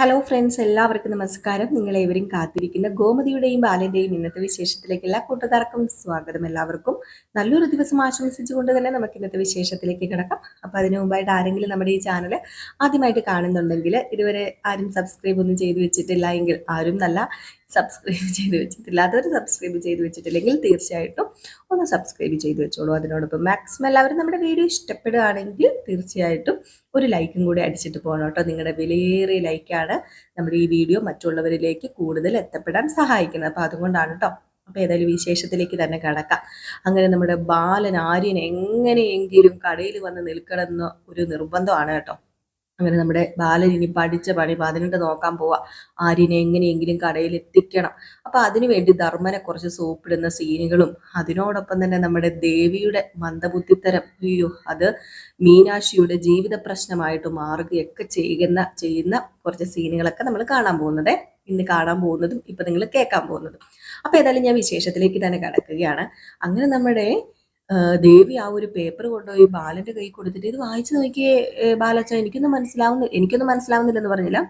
Hello friends എല്ലാവർക്കും നമസ്കാരം. നിങ്ങളേവരും കാത്തിരിക്കുന്ന ഗോമതിയുടെയും ബാലന്റെയും ഇന്നത്തെ വിശേഷത്തിലേക്ക് എല്ലാ കൂട്ടുകാർക്കും സ്വാഗതം എല്ലാവർക്കും. നല്ലൊരു ദിവസം ആശംസിച്ചുകൊണ്ട് തന്നെ നമുക്ക് ഇന്നത്തെ വിശേഷത്തിലേക്ക് കിടക്കാം. അപ്പൊ അതിനു മുമ്പായിട്ട് ആരെങ്കിലും നമ്മുടെ ഈ ചാനൽ ആദ്യമായിട്ട് കാണുന്നുണ്ടെങ്കിൽ ഇതുവരെ ആരും സബ്സ്ക്രൈബ് ഒന്നും ചെയ്തു വെച്ചിട്ടില്ല എങ്കിൽ ആരും നല്ല സബ്സ്ക്രൈബ് ചെയ്ത് വെച്ചിട്ടില്ല. അതൊരു സബ്സ്ക്രൈബ് ചെയ്ത് വെച്ചിട്ടില്ലെങ്കിൽ തീർച്ചയായിട്ടും ഒന്ന് സബ്സ്ക്രൈബ് ചെയ്ത് വെച്ചോളൂ. അതിനോടൊപ്പം മാക്സിമം എല്ലാവരും നമ്മുടെ വീഡിയോ ഇഷ്ടപ്പെടുകയാണെങ്കിൽ തീർച്ചയായിട്ടും ഒരു ലൈക്കും കൂടി അടിച്ചിട്ട് പോകണം കേട്ടോ. നിങ്ങളുടെ വിലയേറിയ ലൈക്കാണ് നമ്മുടെ ഈ വീഡിയോ മറ്റുള്ളവരിലേക്ക് കൂടുതൽ എത്തപ്പെടാൻ സഹായിക്കുന്നത്. അപ്പോൾ അതുകൊണ്ടാണ് കേട്ടോ. അപ്പോൾ ഏതായാലും വിശേഷത്തിലേക്ക് തന്നെ കടക്കാം. അങ്ങനെ നമ്മുടെ ബാലൻ ആര്യൻ എങ്ങനെയെങ്കിലും കടയിൽ വന്ന് നിൽക്കണമെന്ന് ഒരു നിർബന്ധമാണ് കേട്ടോ. അങ്ങനെ നമ്മുടെ ബാലൻ ഇനി പഠിച്ച പണി പതിനെട്ട് നോക്കാൻ പോവാ. ആര്യനെ എങ്ങനെയെങ്കിലും കടയിൽ എത്തിക്കണം. അപ്പൊ അതിനുവേണ്ടി ധർമ്മനെ കുറച്ച് സോപ്പിടുന്ന സീനുകളും അതിനോടൊപ്പം തന്നെ നമ്മുടെ ദേവിയുടെ മന്ദബുദ്ധിത്തരം അയ്യോ അത് മീനാക്ഷിയുടെ ജീവിത പ്രശ്നമായിട്ട് മാറുകയൊക്കെ ചെയ്യുന്ന ചെയ്യുന്ന കുറച്ച് സീനുകളൊക്കെ നമ്മൾ കാണാൻ പോകുന്നത് ഇന്ന് കാണാൻ പോകുന്നതും ഇപ്പൊ നിങ്ങൾ കേൾക്കാൻ പോകുന്നതും. അപ്പൊ ഏതായാലും ഞാൻ വിശേഷത്തിലേക്ക് തന്നെ കടക്കുകയാണ്. അങ്ങനെ നമ്മുടെ ദേവി ആ ഒരു പേപ്പർ കൊണ്ടുപോയി ബാലന്റെ കൈ കൊടുത്തിട്ട് ഇത് വായിച്ചു നോക്കിയേ ബാലച്ച എനിക്കൊന്നും മനസ്സിലാവുന്ന എനിക്കൊന്നും മനസ്സിലാവുന്നില്ലെന്ന് പറഞ്ഞില്ല.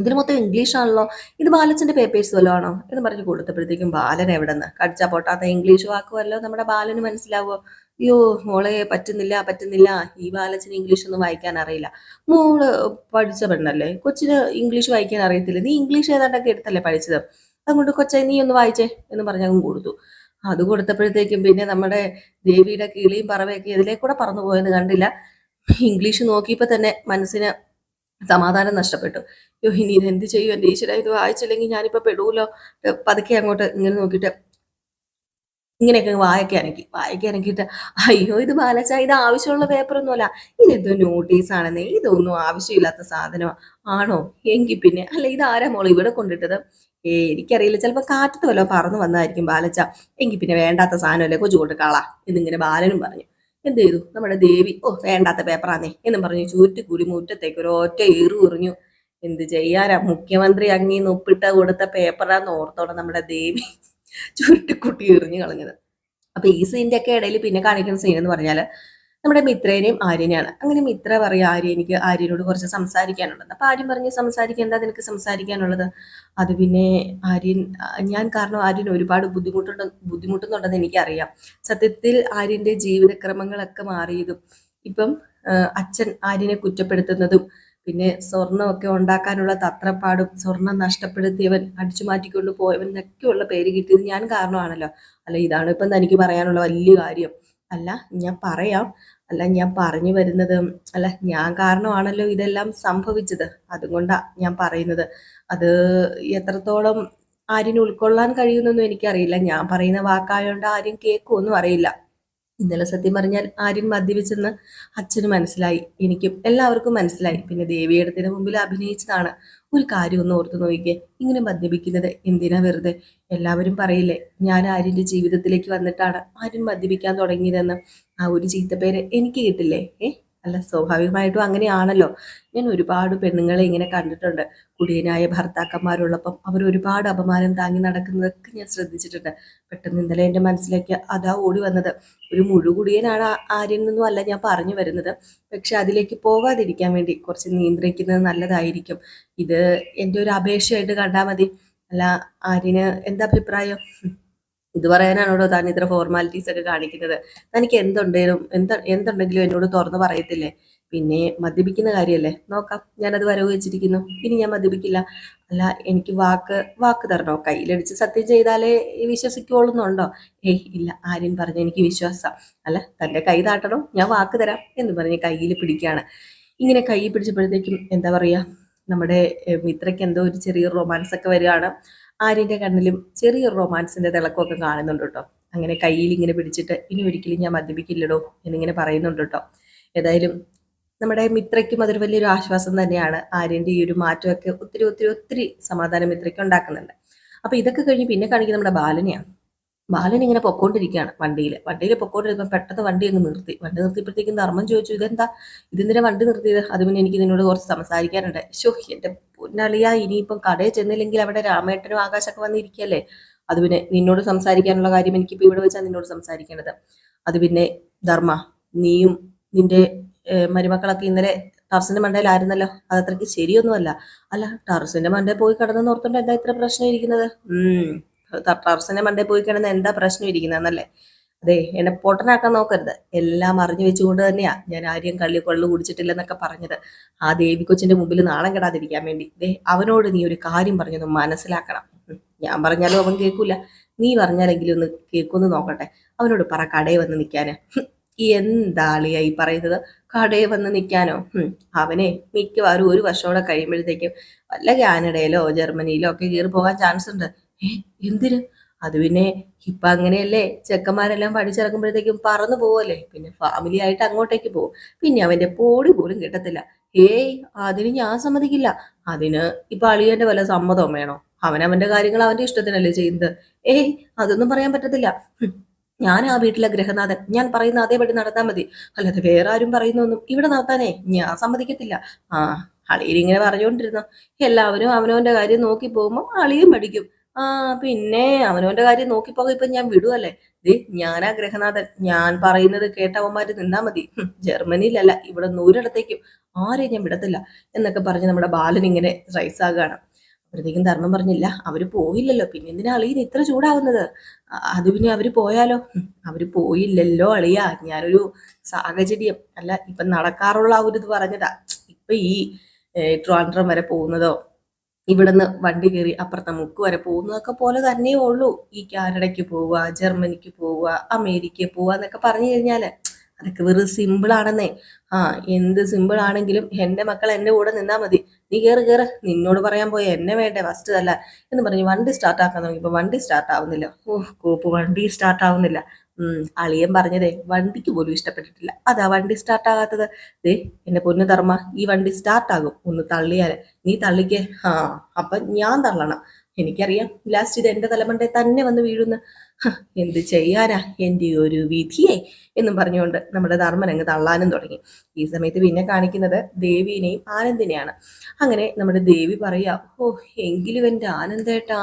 ഇതിന് മൊത്തം ഇംഗ്ലീഷ് ആണല്ലോ. ഇത് ബാലച്ചന്റെ പേപ്പേഴ്സ് വല്ലതും ആണോ? എന്ന് പറഞ്ഞ് കൊടുത്തപ്പോഴത്തേക്കും ബാലൻ എവിടെ നിന്ന് കടിച്ചാ പൊട്ടാത്ത ഇംഗ്ലീഷ് വാക്കുമല്ലോ നമ്മുടെ ബാലന് മനസ്സിലാവോ അയ്യോ മോളെ പറ്റുന്നില്ല പറ്റുന്നില്ല. ഈ ബാലച്ചന് ഇംഗ്ലീഷ് ഒന്നും വായിക്കാൻ അറിയില്ല. മോൾ പഠിച്ച പെണ്ണല്ലേ? കൊച്ചിന് ഇംഗ്ലീഷ് വായിക്കാൻ അറിയത്തില്ല. നീ ഇംഗ്ലീഷ് ഏതാണ്ടൊക്കെ എടുത്തല്ലേ പഠിച്ചത്? അതുകൊണ്ട് കൊച്ചെ നീ ഒന്ന് വായിച്ചേ എന്ന് പറഞ്ഞു കൊടുത്തു. അത് കൊടുത്തപ്പോഴത്തേക്കും പിന്നെ നമ്മുടെ ദേവിയുടെ കിളിയും പറവയൊക്കെ ഇതിലേ കൂടെ പറന്നു പോയെന്ന് കണ്ടില്ല. ഇംഗ്ലീഷ് നോക്കിയപ്പോൾ തന്നെ മനസ്സിന് സമാധാനം നഷ്ടപ്പെട്ടു. യോ ഇനി ഇത് എന്ത് ചെയ്യും? എന്റെ ഈശ്വര ഇത് വായിച്ചില്ലെങ്കിൽ ഞാനിപ്പോൾ പെടൂലോ പതുക്കെ അങ്ങോട്ട് ഇങ്ങനെ നോക്കിയിട്ട് ഇങ്ങനെയൊക്കെ വായിക്കാനെങ്കിൽ വായിക്കാനെങ്കിട്ട് അയ്യോ ഇത് ബാലച്ച ഇത് ആവശ്യമുള്ള പേപ്പറൊന്നുമല്ല. ഇതെന്തോ നോട്ടീസാണെന്നേ ഇതൊന്നും ആവശ്യമില്ലാത്ത സാധനമാണ് ആണോ? എങ്കിൽ പിന്നെ അല്ല ഇത് ആരാ മോൾ ഇവിടെ കൊണ്ടിട്ടത്? എനിക്കറിയില്ല. ചിലപ്പോൾ കാറ്റത്ത് വല്ലോ പറന്നു വന്നതായിരിക്കും ബാലച്ച. എങ്കിൽ പിന്നെ വേണ്ടാത്ത സാധനമല്ലേ കൊച്ചു കൊണ്ട് കളാ എന്നിങ്ങനെ ബാലനും പറഞ്ഞു. എന്ത് ചെയ്തു? നമ്മുടെ ദേവി ഓ വേണ്ടാത്ത പേപ്പറാന്നേ എന്നും പറഞ്ഞു ചൂറ്റുകൂടി മുറ്റത്തേക്ക് ഒരു ഒറ്റ ഏറു എറിഞ്ഞു എന്ത് ചെയ്യാനാ? മുഖ്യമന്ത്രി അങ്ങീ ഒപ്പിട്ട കൊടുത്ത പേപ്പറാന്ന് ഓർത്തോടെ നമ്മുടെ ദേവി ചുരുട്ടിക്കുട്ടി എറിഞ്ഞു കളഞ്ഞത്. അപ്പൊ ഈ സീന്റെ ഒക്കെ ഇടയിൽ പിന്നെ കാണിക്കുന്ന സീൻ എന്ന് പറഞ്ഞാൽ നമ്മുടെ മിത്രേനെയും ആര്യനെയാണ്. അങ്ങനെ മിത്ര പറയും ആര്യ എനിക്ക് ആര്യനോട് കുറച്ച് സംസാരിക്കാനുള്ളത്. അപ്പൊ ആര്യൻ പറഞ്ഞ് സംസാരിക്കാൻ എന്താ നിനക്ക് സംസാരിക്കാനുള്ളത്? അത് പിന്നെ ആര്യൻ ഞാൻ കാരണം ആര്യൻ ഒരുപാട് ബുദ്ധിമുട്ടുണ്ട് ബുദ്ധിമുട്ടുന്നുണ്ടെന്ന് എനിക്കറിയാം. സത്യത്തിൽ ആര്യന്റെ ജീവിതക്രമങ്ങളൊക്കെ മാറിയതും ഇപ്പം അച്ഛൻ ആര്യനെ കുറ്റപ്പെടുത്തുന്നതും പിന്നെ സ്വർണമൊക്കെ ഉണ്ടാക്കാനുള്ള തത്രപ്പാടും സ്വർണം നഷ്ടപ്പെടുത്തിയവൻ അടിച്ചു മാറ്റിക്കൊണ്ട് പോയവൻ എന്നൊക്കെയുള്ള പേര് കിട്ടിയത് ഞാൻ കാരണമാണല്ലോ. അല്ല ഇതാണ് ഇപ്പം തനിക്ക് പറയാനുള്ള വലിയ കാര്യം. അല്ല ഞാൻ പറയാം. അല്ല ഞാൻ പറഞ്ഞു വരുന്നത് അല്ല ഞാൻ കാരണമാണല്ലോ ഇതെല്ലാം സംഭവിച്ചത്. അതുകൊണ്ടാണ് ഞാൻ പറയുന്നത്. അത് എത്രത്തോളം ആര്യന് ഉൾക്കൊള്ളാൻ കഴിയുന്നൊന്നും എനിക്കറിയില്ല. ഞാൻ പറയുന്ന വാക്കായോണ്ട് ആരും കേൾക്കുമൊന്നും അറിയില്ല. ഇന്നലെ സത്യം പറഞ്ഞാൽ ആര്യൻ മദ്യപിച്ചെന്ന് അച്ഛന് മനസ്സിലായി എനിക്കും എല്ലാവർക്കും മനസ്സിലായി. പിന്നെ ദേവിയടത്തിന് മുമ്പിൽ അഭിനയിച്ചതാണ്. ഒരു കാര്യം ഒന്ന് ഓർത്തു നോക്കിക്കേ ഇങ്ങനെ മദ്യപിക്കുന്നത് എന്തിനാ വെറുതെ? എല്ലാവരും പറയില്ലേ ഞാൻ ആര്യന്റെ ജീവിതത്തിലേക്ക് വന്നിട്ടാണ് ആര്യൻ മദ്യപിക്കാൻ തുടങ്ങിയതെന്ന്. ആ ഒരു ചീത്തപ്പേര് എനിക്ക് കിട്ടില്ലേ ഏ? അല്ല സ്വാഭാവികമായിട്ടും അങ്ങനെയാണല്ലോ. ഞാൻ ഒരുപാട് പെണ്ണുങ്ങളെ ഇങ്ങനെ കണ്ടിട്ടുണ്ട്. കുടിയനായ ഭർത്താക്കന്മാരുള്ളപ്പം അവർ ഒരുപാട് അപമാനം താങ്ങി നടക്കുന്നതൊക്കെ ഞാൻ ശ്രദ്ധിച്ചിട്ടുണ്ട്. പെട്ടെന്ന് ഇന്നലെ എന്റെ മനസ്സിലേക്ക് അതാ ഓടി വന്നത്. ഒരു മുഴുകുടിയനാണ് ആര്യൻ നിന്നും അല്ല ഞാൻ പറഞ്ഞു വരുന്നത്. പക്ഷെ അതിലേക്ക് പോകാതിരിക്കാൻ വേണ്ടി കുറച്ച് നിയന്ത്രിക്കുന്നത് നല്ലതായിരിക്കും. ഇത് എന്റെ ഒരു അപേക്ഷയായിട്ട് കണ്ടാൽ മതി. അല്ല ആര്യന് എന്താ അഭിപ്രായം? ഇത് പറയാനാണോ താൻ ഇത്ര ഫോർമാലിറ്റീസ് ഒക്കെ കാണിക്കുന്നത്? തനിക്ക് എന്തുണ്ടേലും എന്ത എന്തുണ്ടെങ്കിലും എന്നോട് തുറന്നു പറയത്തില്ലേ? പിന്നെ മദ്യപിക്കുന്ന കാര്യമല്ലേ നോക്കാം. ഞാനത് വരവ് വെച്ചിരിക്കുന്നു. ഇനി ഞാൻ മദ്യപിക്കില്ല. അല്ല എനിക്ക് വാക്ക് വാക്ക് തരണോ? കയ്യിലടിച്ച് സത്യം ചെയ്താലേ വിശ്വസിക്കുള്ളൂന്നുണ്ടോ ഏയ് ഇല്ല. ആര്യൻ പറഞ്ഞു എനിക്ക് വിശ്വാസം. അല്ല തന്റെ കൈ താട്ടണോ. ഞാൻ വാക്ക് തരാം എന്ന് പറഞ്ഞ് കയ്യിൽ പിടിക്കുകയാണ്. ഇങ്ങനെ കൈ പിടിച്ചപ്പോഴത്തേക്കും എന്താ പറയുക നമ്മുടെ മിത്രയ്ക്ക് എന്തോ ഒരു ചെറിയ റൊമാൻസ് ഒക്കെ വരികയാണ്. ആര്യന്റെ കണ്ണിലും ചെറിയൊരു റൊമാൻസിന്റെ തിളക്കമൊക്കെ കാണുന്നുണ്ട് കേട്ടോ. അങ്ങനെ കയ്യിൽ ഇങ്ങനെ പിടിച്ചിട്ട് ഇനി ഒരിക്കലും ഞാൻ മദ്യപിക്കില്ലടോ എന്നിങ്ങനെ പറയുന്നുണ്ട് കേട്ടോ. ഏതായാലും നമ്മുടെ മിത്രയ്ക്കും അതൊരു വലിയൊരു ആശ്വാസം തന്നെയാണ് ആര്യന്റെ ഈ ഒരു മാറ്റമൊക്കെ ഒത്തിരി ഒത്തിരി ഒത്തിരി സമാധാനം മിത്രയ്ക്ക് ഉണ്ടാക്കുന്നുണ്ട്. അപ്പൊ ഇതൊക്കെ കഴിഞ്ഞ് പിന്നെ കാണിക്കുന്നത് നമ്മുടെ ബാലനെയാണ്. ബാലൻ ഇങ്ങനെ പൊക്കോണ്ടിരിക്കുകയാണ് വണ്ടിയിൽ വണ്ടിയിൽ പൊക്കോണ്ടിരിക്കുമ്പോൾ പെട്ടെന്ന് വണ്ടി അങ്ങ് നിർത്തി. വണ്ടി നിർത്തിയപ്പോഴത്തേക്കും ധർമ്മം ചോദിച്ചു ഇതെന്താ? ഇതിന്തിനാ വണ്ടി നിർത്തിയത്? അത് പിന്നെ എനിക്ക് നിന്നോട് കുറച്ച് സംസാരിക്കാനുണ്ട്. ഷോ എന്റെ പൊന്നളിയ ഇനിയിപ്പം കടയിൽ ചെന്നില്ലെങ്കിൽ അവിടെ രാമേട്ടനും ആകാശമൊക്കെ വന്നിരിക്കുകയല്ലേ? അത് പിന്നെ നിന്നോട് സംസാരിക്കാനുള്ള കാര്യം എനിക്കിപ്പോൾ ഇവിടെ വെച്ചാൽ നിന്നോട് സംസാരിക്കേണ്ടത്. അത് പിന്നെ ധർമ്മ നീയും നിന്റെ മരുമക്കളൊക്കെ ഇന്നലെ ടർസിന്റെ മണ്ടയിലായിരുന്നല്ലോ അത്രയ്ക്ക് ശരിയൊന്നുമല്ല. അല്ല ടർസിന്റെ മണ്ടയിൽ പോയി കിടന്നെന്ന് നോർത്തോണ്ട് എന്താ ഇത്ര പ്രശ്നം ഇരിക്കുന്നത്? ഉം ടർസിന്റെ മണ്ടേ പോയി കിടന്ന് എന്താ പ്രശ്നം ഇരിക്കുന്നതെന്നല്ലേ? അതെ എന്നെ പൊട്ടനാക്കാൻ നോക്കരുത്. എല്ലാം അറിഞ്ഞു വെച്ചുകൊണ്ട് തന്നെയാ ഞാൻ ആരെയും കള്ളി കൊള്ളു കുടിച്ചിട്ടില്ലെന്നൊക്കെ പറഞ്ഞത്. ആ ദേവി കൊച്ചിന്റെ മുമ്പിൽ നാണം കെടാതിരിക്കാൻ വേണ്ടി. ദേ അവനോട് നീ ഒരു കാര്യം പറഞ്ഞൊന്ന് മനസ്സിലാക്കണം. ഞാൻ പറഞ്ഞാലും അവൻ കേൾക്കൂല നീ പറഞ്ഞാലെങ്കിലും ഒന്ന് കേൾക്കുമെന്ന് നോക്കട്ടെ. അവനോട് പറ കടയിൽ വന്ന് നിൽക്കാന്. എന്താളിയാ ഈ പറയുന്നത്? കടയിൽ വന്ന് നിൽക്കാനോ. അവനെ മിക്കവാറും ഒരു വർഷം കൂടെ കഴിയുമ്പോഴത്തേക്കും വല്ല കാനഡയിലോ ജർമ്മനിയിലോ ഒക്കെ കയറി പോകാൻ ചാൻസ് ഉണ്ട്. ഏ എന്തിന്? അത് പിന്നെ ഇപ്പൊ അങ്ങനെയല്ലേ? ചെക്കന്മാരെല്ലാം പഠിച്ചിറക്കുമ്പോഴത്തേക്കും പറന്നു പോവല്ലേ? പിന്നെ ഫാമിലി ആയിട്ട് അങ്ങോട്ടേക്ക് പോകും പിന്നെ അവന്റെ പോടി പോലും കിട്ടത്തില്ല. ഏയ് അതിന് ഞാൻ സമ്മതിക്കില്ല. അതിന് ഇപ്പൊ അളിയന്റെ വല്ല സമ്മതവും വേണോ? അവനവന്റെ കാര്യങ്ങൾ അവന്റെ ഇഷ്ടത്തിനല്ലേ ചെയ്യുന്നത്. ഏയ് അതൊന്നും പറയാൻ പറ്റത്തില്ല. ഞാൻ ആ വീട്ടിലെ ഗ്രഹനാഥൻ ഞാൻ പറയുന്ന അതേപടി നടത്താൻ മതി. അല്ലാതെ വേറെ ആരും പറയുന്നൊന്നും ഇവിടെ നടത്താനേ ഞാൻ സമ്മതിക്കത്തില്ല. ആ അളിയിൽ ഇങ്ങനെ പറഞ്ഞുകൊണ്ടിരുന്നു. എല്ലാവരും അവനവന്റെ കാര്യം നോക്കി പോകുമ്പോൾ അളിയും പഠിക്കും ആ പിന്നെ അവനവന്റെ കാര്യം നോക്കിപ്പോകാൻ ഇപ്പൊ ഞാൻ വിടുവല്ലേ? ദേ ഞാനാ ഗ്രഹനാഥൻ. ഞാൻ പറയുന്നത് കേട്ടവന്മാര് നിന്നാ മതി. ജർമ്മനിയിലല്ല ഇവിടെ നൂരിടത്തേക്കും. ആരെയും ഞാൻ വിടത്തില്ല എന്നൊക്കെ പറഞ്ഞ് നമ്മുടെ ബാലൻ ഇങ്ങനെ റൈസ് ആകുകയാണ്. അപ്പോഴത്തേക്കും ധർമ്മം പറഞ്ഞില്ല അവർ പോയില്ലല്ലോ. പിന്നെ എന്തിനാ അളിയൻ ഇത്ര ചൂടാവുന്നത്? അത് പിന്നെ അവർ പോയാലോ? അവർ പോയില്ലല്ലോ അളിയ. ഞാനൊരു സാഹചര്യം അല്ല ഇപ്പൊ നടക്കാറുള്ള ആ ഒരു ഇത് പറഞ്ഞതാ. ഇപ്പൊ ഈ ട്രാൻഡ്രം വരെ പോകുന്നതോ ഇവിടുന്ന് വണ്ടി കയറി അപ്പുറത്തെ മുക്ക് വരെ പോകുന്നതൊക്കെ പോലെ തന്നെ ഉള്ളൂ. ഈ കാനഡയ്ക്ക് പോവുക ജർമ്മനിക്ക് പോവുക അമേരിക്കയിൽ പോവുക എന്നൊക്കെ പറഞ്ഞു കഴിഞ്ഞാൽ അതൊക്കെ വെറും സിമ്പിൾ ആണെന്നേ. ആ എന്ത് സിമ്പിൾ ആണെങ്കിലും എന്റെ മക്കൾ എന്റെ കൂടെ നിന്നാൽ മതി. നീ കയറി കയറി നിന്നോട് പറയാൻ പോയ എന്നെ വേണ്ടേ? ഫസ്റ്റ് അല്ല എന്ന് പറഞ്ഞ് വണ്ടി സ്റ്റാർട്ട് ആക്കാൻ തുടങ്ങിയപ്പോ വണ്ടി സ്റ്റാർട്ട് ആവുന്നില്ല. ഓ കോപ്പ് വണ്ടി സ്റ്റാർട്ട് ആവുന്നില്ല. അളിയൻ പറഞ്ഞതേ വണ്ടിക്ക് പോലും ഇഷ്ടപ്പെട്ടിട്ടില്ല. അതാ വണ്ടി സ്റ്റാർട്ട് ആകാത്തത്. ദേ എന്റെ പൊന്നു ധർമ്മ ഈ വണ്ടി സ്റ്റാർട്ട് ആകും. ഒന്ന് തള്ളിയാൽ നീ തള്ളിക്കേ. ആ അപ്പൊ ഞാൻ തള്ളണം. എനിക്കറിയാം ലാസ്റ്റ് ഇത് എന്റെ തലമണ്ടേ തന്നെ വന്ന് വീഴുന്നു. എന്ത് ചെയ്യാനാ? എന്റെ ഒരു വിധിയെ എന്നും പറഞ്ഞുകൊണ്ട് നമ്മുടെ ധർമ്മൻ അങ്ങ് തള്ളാനും തുടങ്ങി. ഈ സമയത്ത് പിന്നെ കാണിക്കുന്നത് ദേവീനെയും ആനന്ദിനെയാണ്. അങ്ങനെ നമ്മുടെ ദേവി പറയാ ഓ എങ്കിലും എന്റെ ആനന്ദേട്ടാ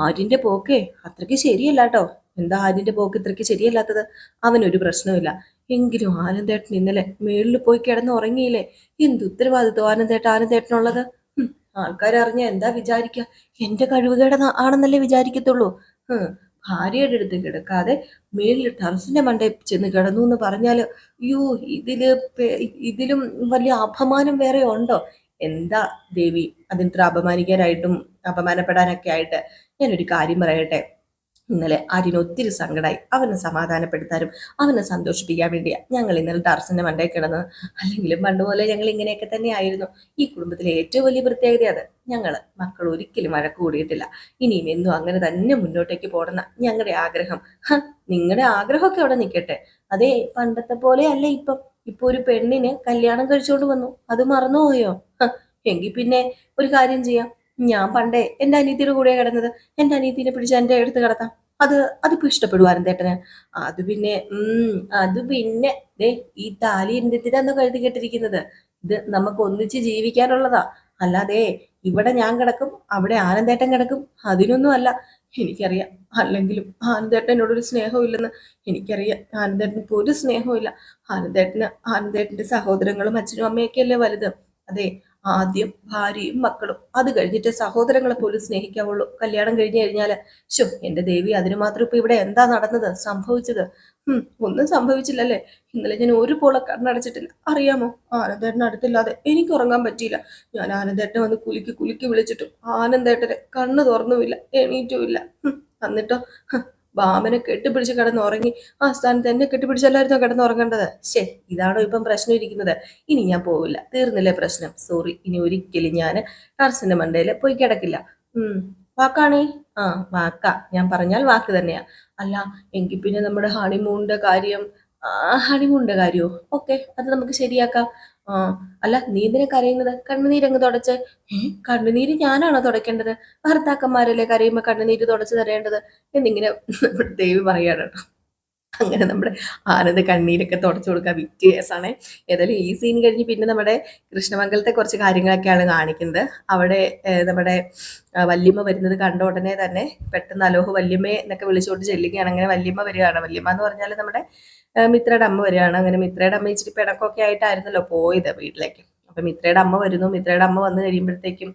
ആര്യന്റെ പോക്കേ അത്രയ്ക്ക് ശരിയല്ല കേട്ടോ എന്താ ആര്യന്റെ പോക്ക് ഇത്രയ്ക്ക് ശരിയല്ലാത്തത്? അവനൊരു പ്രശ്നവുമില്ല. എങ്കിലും ആനന്ദേട്ടൻ ഇന്നലെ മേളിൽ പോയി കിടന്ന് ഉറങ്ങിയില്ലേ? എന്ത് ഉത്തരവാദിത്വം ആനന്ദേട്ട ആനന്ദേട്ടനുള്ളത്? ആൾക്കാരറിഞ്ഞ എന്താ വിചാരിക്കുക എന്റെ കഴിവുകേട ആണെന്നല്ലേ വിചാരിക്കത്തുള്ളൂ. ഭാര്യയുടെ അടുത്ത് കിടക്കാതെ മേളിൽ ടെറസിന്റെ മണ്ടയിൽ ചെന്ന് കിടന്നു എന്ന് പറഞ്ഞാൽ അയ്യോ ഇതിൽ ഇതിലും വലിയ അപമാനം വേറെ ഉണ്ടോ? എന്താ ദേവി അതിനിത്ര അപമാനിക്കാനായിട്ടും അപമാനപ്പെടാനൊക്കെ ആയിട്ട്? ഞാനൊരു കാര്യം പറയട്ടെ. ഇന്നലെ ആര്യന് ഒത്തിരി സങ്കടമായി അവനെ സമാധാനപ്പെടുത്താനും അവനെ സന്തോഷിപ്പിക്കാൻ വേണ്ടിയാ ഞങ്ങൾ ഇന്നലെ ടർസിന്റെ മണ്ടേ കിടന്നത് അല്ലെങ്കിലും പണ്ട് പോലെ ഞങ്ങൾ ഇങ്ങനെയൊക്കെ തന്നെ ആയിരുന്നു ഈ കുടുംബത്തിലെ ഏറ്റവും വലിയ പ്രത്യേകത അത്. ഞങ്ങൾ മക്കൾ ഒരിക്കലും വഴക്ക് കൂടിയിട്ടില്ല. ഇനിയും എന്നും അങ്ങനെ തന്നെ മുന്നോട്ടേക്ക് പോടുന്ന ഞങ്ങളുടെ ആഗ്രഹം. നിങ്ങളുടെ ആഗ്രഹമൊക്കെ അവിടെ നിൽക്കട്ടെ. അതേ പണ്ടത്തെ പോലെ അല്ല ഇപ്പം. ഇപ്പൊ ഒരു പെണ്ണിന് കല്യാണം കഴിച്ചുകൊണ്ട് വന്നു. അത് മറന്നുപോയോ? എങ്കിൽ പിന്നെ ഒരു കാര്യം ചെയ്യാം. ഞാൻ പണ്ടേ എന്റെ അനിയത്തിയുടെ കൂടെ കിടന്നത്. എന്റെ അനീതിനെ പിടിച്ച് എന്റെ അടുത്ത് കിടത്താം. അത് അതിപ്പോ ഇഷ്ടപ്പെടുവാനും തേട്ടന് അത് പിന്നെ ഉം അത് പിന്നെ ദേ ഈ താലി എന്തിനാന്ന് കഴുതി കേട്ടിരിക്കുന്നത്. ഇത് നമുക്ക് ഒന്നിച്ച് ജീവിക്കാനുള്ളതാ. അല്ലാതെ ഇവിടെ ഞാൻ കിടക്കും അവിടെ ആനന്ദേട്ടൻ കിടക്കും. അതിനൊന്നും അല്ല എനിക്കറിയാം അല്ലെങ്കിലും ആനന്ദേട്ടൻ സ്നേഹവും ഇല്ലെന്ന് എനിക്കറിയാം. ആനന്ദേട്ടന് ഇപ്പൊ ഒരു സ്നേഹവും ഇല്ല. ആനന്ദേട്ടന് ആനന്ദേട്ടന്റെ സഹോദരങ്ങളും അച്ഛനും അമ്മയൊക്കെ അല്ലേ വലുത്. അതെ ആദ്യം ഭാര്യയും മക്കളും. അത് കഴിഞ്ഞിട്ട് സഹോദരങ്ങളെ പോലും സ്നേഹിക്കാവുള്ളൂ. കല്യാണം കഴിഞ്ഞു കഴിഞ്ഞാൽ ശോ എന്റെ ദേവി അതിനു മാത്രം ഇപ്പൊ ഇവിടെ എന്താ നടന്നത്? സംഭവിച്ചത്? ഉം ഒന്നും സംഭവിച്ചില്ലല്ലേ? ഇന്നലെ ഞാൻ ഒരു പോള കണ്ണടച്ചിട്ടില്ല അറിയാമോ? ആനന്ദേട്ടൻ അടുത്തില്ലാതെ എനിക്ക് ഉറങ്ങാൻ പറ്റിയില്ല. ഞാൻ ആനന്ദേട്ടനെ വന്ന് കുലുക്കി കുലുക്കി വിളിച്ചിട്ടും. ആനന്ദേട്ടനെ കണ്ണ് തുറന്നുമില്ല എണീറ്റുമില്ല. എന്നിട്ടോ? ഹ്, വാമനെ കെട്ടിപ്പിടിച്ച് കിടന്നുറങ്ങി. ആ സ്ഥാനത്ത് എന്നെ കെട്ടിപ്പിടിച്ചല്ലായിരുന്നോ കിടന്നുറങ്ങേണ്ടത്? ശേ ഇതാണോ ഇപ്പം പ്രശ്നം ഇരിക്കുന്നത്? ഇനി ഞാൻ പോവില്ല. തീർന്നില്ലേ പ്രശ്നം? സോറി ഇനി ഒരിക്കലും ഞാൻ ടർസിന്റെ മണ്ടയിൽ പോയി കിടക്കില്ല. ഉം വാക്കാണേ? ആ വാക്ക. ഞാൻ പറഞ്ഞാൽ വാക്ക് തന്നെയാ. അല്ല എങ്കിൽ പിന്നെ നമ്മുടെ ഹണിമൂണിന്റെ കാര്യം ഹണിമൂണിന്റെ കാര്യമോ ഓക്കെ അത് നമുക്ക് ശരിയാക്കാം. ആ അല്ല നീ എന്തിനാ കരയുന്നത്? കണ്ണുനീരങ്ങ് തുടച്ച്? കണ്ണുനീര് ഞാനാണോ തുടക്കേണ്ടത്? ഭർത്താക്കന്മാരല്ലേ കരയുമ്പോ കണ്ണുനീര് തുടച്ച് തരേണ്ടത്? എന്നിങ്ങനെ ദേവി പറയാണ് കേട്ടോ. അങ്ങനെ നമ്മുടെ ആനന്ദ് കണ്ണീരൊക്കെ തുടച്ചു കൊടുക്കുക. വിറ്റ് കേസാണ് ഏതായാലും ഈ സീൻ കഴിഞ്ഞ് പിന്നെ നമ്മുടെ കൃഷ്ണമംഗലത്തെ കുറച്ച് കാര്യങ്ങളൊക്കെയാണ് കാണിക്കുന്നത്. അവിടെ നമ്മുടെ വല്യമ്മ വരുന്നത് കണ്ട ഉടനെ തന്നെ പെട്ടെന്ന് അലോഹ് വല്യമ്മയെ എന്നൊക്കെ വിളിച്ചുകൊണ്ട് ചെല്ലുകയാണ്. അങ്ങനെ വല്യമ്മ വരികയാണ്. വല്യമ്മ എന്ന് പറഞ്ഞാൽ നമ്മുടെ മിത്രയുടെ അമ്മ വരികയാണ്. അങ്ങനെ മിത്രയുടെ അമ്മ ഇച്ചിരി പിണക്കൊക്കെ ആയിട്ടായിരുന്നല്ലോ പോയത് വീട്ടിലേക്ക്. അപ്പം മിത്രയുടെ അമ്മ വരുന്നു. മിത്രയുടെ അമ്മ വന്നു കഴിയുമ്പോഴത്തേക്കും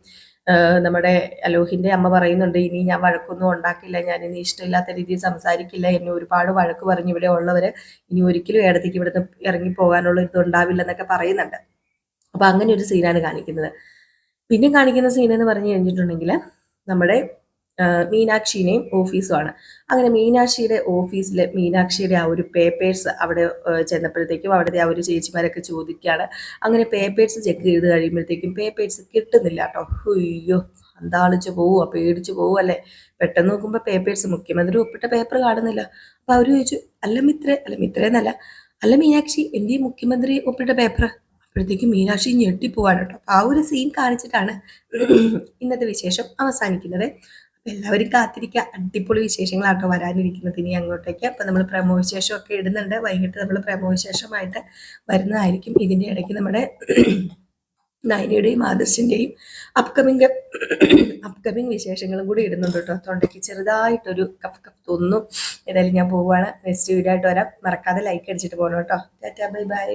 നമ്മുടെ അലോഹിന്റെ അമ്മ പറയുന്നുണ്ട് ഇനി ഞാൻ വഴക്കൊന്നും ഉണ്ടാക്കില്ല ഞാൻ ഇനി ഇഷ്ടമില്ലാത്ത രീതിയിൽ സംസാരിക്കില്ല എന്നെ ഒരുപാട് വഴക്ക് പറഞ്ഞു ഇവിടെ ഉള്ളവര് ഇനി ഒരിക്കലും ഇടത്തേക്ക് ഇവിടുന്ന് ഇറങ്ങി പോകാനുള്ള ഇത് ഉണ്ടാവില്ല എന്നൊക്കെ പറയുന്നുണ്ട്. അപ്പൊ അങ്ങനെ ഒരു സീനാണ് കാണിക്കുന്നത്. പിന്നെ കാണിക്കുന്ന സീൻ എന്ന് പറഞ്ഞു കഴിഞ്ഞിട്ടുണ്ടെങ്കിൽ നമ്മുടെ ആ, മീനാക്ഷിനെയും ഓഫീസുമാണ്. അങ്ങനെ മീനാക്ഷിയുടെ ഓഫീസിൽ മീനാക്ഷിയുടെ ആ ഒരു പേപ്പേഴ്സ് അവിടെ ചെന്നപ്പോഴത്തേക്കും അവിടുത്തെ ആ ഒരു ചേച്ചിമാരൊക്കെ ചോദിക്കുകയാണ്. അങ്ങനെ പേപ്പേഴ്സ് ചെക്ക് ചെയ്ത് കഴിയുമ്പോഴത്തേക്കും പേപ്പേഴ്സ് കിട്ടുന്നില്ല കേട്ടോ. അയ്യോ അന്താളിച്ച് പോവുക പേടിച്ച് പോവുക പെട്ടെന്ന് നോക്കുമ്പോൾ പേപ്പേഴ്സ് മുഖ്യമന്ത്രി ഒപ്പിട്ട പേപ്പർ കാണുന്നില്ല. അപ്പോൾ അവർ ചോദിച്ചു അല്ല മിത്ര അല്ല മിത്ര എന്നല്ല. അല്ല മീനാക്ഷി എന്റെ മുഖ്യമന്ത്രി ഒപ്പിട്ട പേപ്പർ അപ്പോഴത്തേക്കും മീനാക്ഷി ഞെട്ടിപ്പോവാണ് കേട്ടോ. അപ്പോൾ ആ ഒരു സീൻ കാണിച്ചിട്ടാണ് ഇന്നത്തെ വിശേഷം അവസാനിക്കുന്നത്. എല്ലാവരും കാത്തിരിക്കുക അടിപൊളി വിശേഷങ്ങളാട്ടോ വരാനിരിക്കുന്നത് ഇനി അങ്ങോട്ടേക്ക്. അപ്പൊ നമ്മൾ പ്രമോ വിശേഷം ഒക്കെ ഇടുന്നുണ്ട്. വൈകിട്ട് നമ്മൾ പ്രമോ വിശേഷമായിട്ട് വരുന്നതായിരിക്കും. ഇതിന്റെ ഇടയ്ക്ക് നമ്മുടെ നയനയുടെയും ആദർശിന്റെയും അപ്കമിങ് അപ്കമിങ് വിശേഷങ്ങളും കൂടി ഇടുന്നുണ്ട് കേട്ടോ. തൊണ്ടയ്ക്ക് ചെറുതായിട്ടൊരു കഫ് കഫ് തോന്നുന്നു. ഏതായാലും ഞാൻ പോവുകയാണ് നെക്സ്റ്റ് വീഡിയോ ആയിട്ട് വരാം. മറക്കാതെ ലൈക്ക് അടിച്ചിട്ട് പോകണം കേട്ടോ. Tata bye bye